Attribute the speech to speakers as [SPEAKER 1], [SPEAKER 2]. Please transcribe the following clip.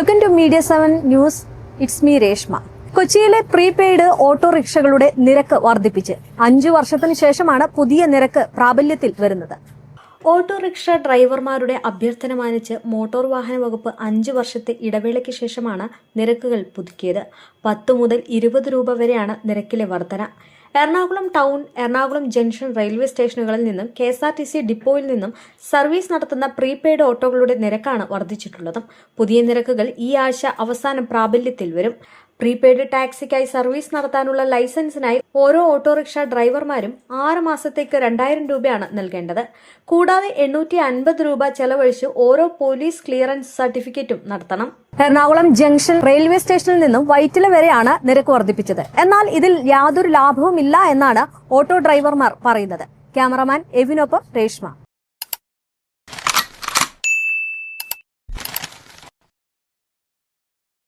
[SPEAKER 1] Welcome to media seven news it's me Reshma കൊച്ചിയിലെ prepaid ഓട്ടോറിക്ഷകളുടെ നിരക്ക് വർദ്ധിപ്പിച്ച് അഞ്ചു വർഷത്തിന് ശേഷമാണ് പുതിയ നിരക്ക് പ്രാബല്യത്തിൽ വരുന്നത്. ഓട്ടോറിക്ഷ ഡ്രൈവർമാരുടെ അഭ്യർത്ഥന മാനിച്ച് മോട്ടോർ വാഹന വകുപ്പ് അഞ്ച് വർഷത്തെ ഇടവേളയ്ക്ക് ശേഷമാണ് നിരക്കുകൾ പുതുക്കിയത്. പത്ത് മുതൽ ഇരുപത് രൂപ വരെയാണ് നിരക്കിലെ വർധന. Ernakulam town Ernakulam junction railway സ്റ്റേഷനുകളിൽ നിന്നും K S R T C ഡിപ്പോയിൽ നിന്നും സർവീസ് നടത്തുന്ന പ്രീപെയ്ഡ് ഓട്ടോകളുടെ നിരക്കാണ് വർദ്ധിച്ചിട്ടുള്ളത്. പുതിയ നിരക്കുകൾ ഈ ആഴ്ച അവസാന പ്രാബല്യത്തിൽ വരും. പ്രീപെയ്ഡ് ടാക്സിക്കായി സർവീസ് നടത്താനുള്ള ലൈസൻസിനായി ഓരോ ഓട്ടോറിക്ഷ ഡ്രൈവർമാരും ആറ് മാസത്തേക്ക് രണ്ടായിരം രൂപയാണ് നൽകേണ്ടത്. കൂടാതെ എണ്ണൂറ്റി അൻപത് രൂപ ചെലവഴിച്ച് ഓരോ പോലീസ് ക്ലിയറൻസ് സർട്ടിഫിക്കറ്റും നടത്തണം. എറണാകുളം ജംഗ്ഷൻ റെയിൽവേ സ്റ്റേഷനിൽ നിന്നും വൈറ്റില വരെയാണ് നിരക്ക് വർദ്ധിപ്പിച്ചത്. എന്നാൽ ഇതിൽ യാതൊരു ലാഭവുമില്ല എന്നാണ് ഓട്ടോ ഡ്രൈവർമാർ പറയുന്നത്. ക്യാമറമാൻ എവിനൊപ്പം രേഷ്മ.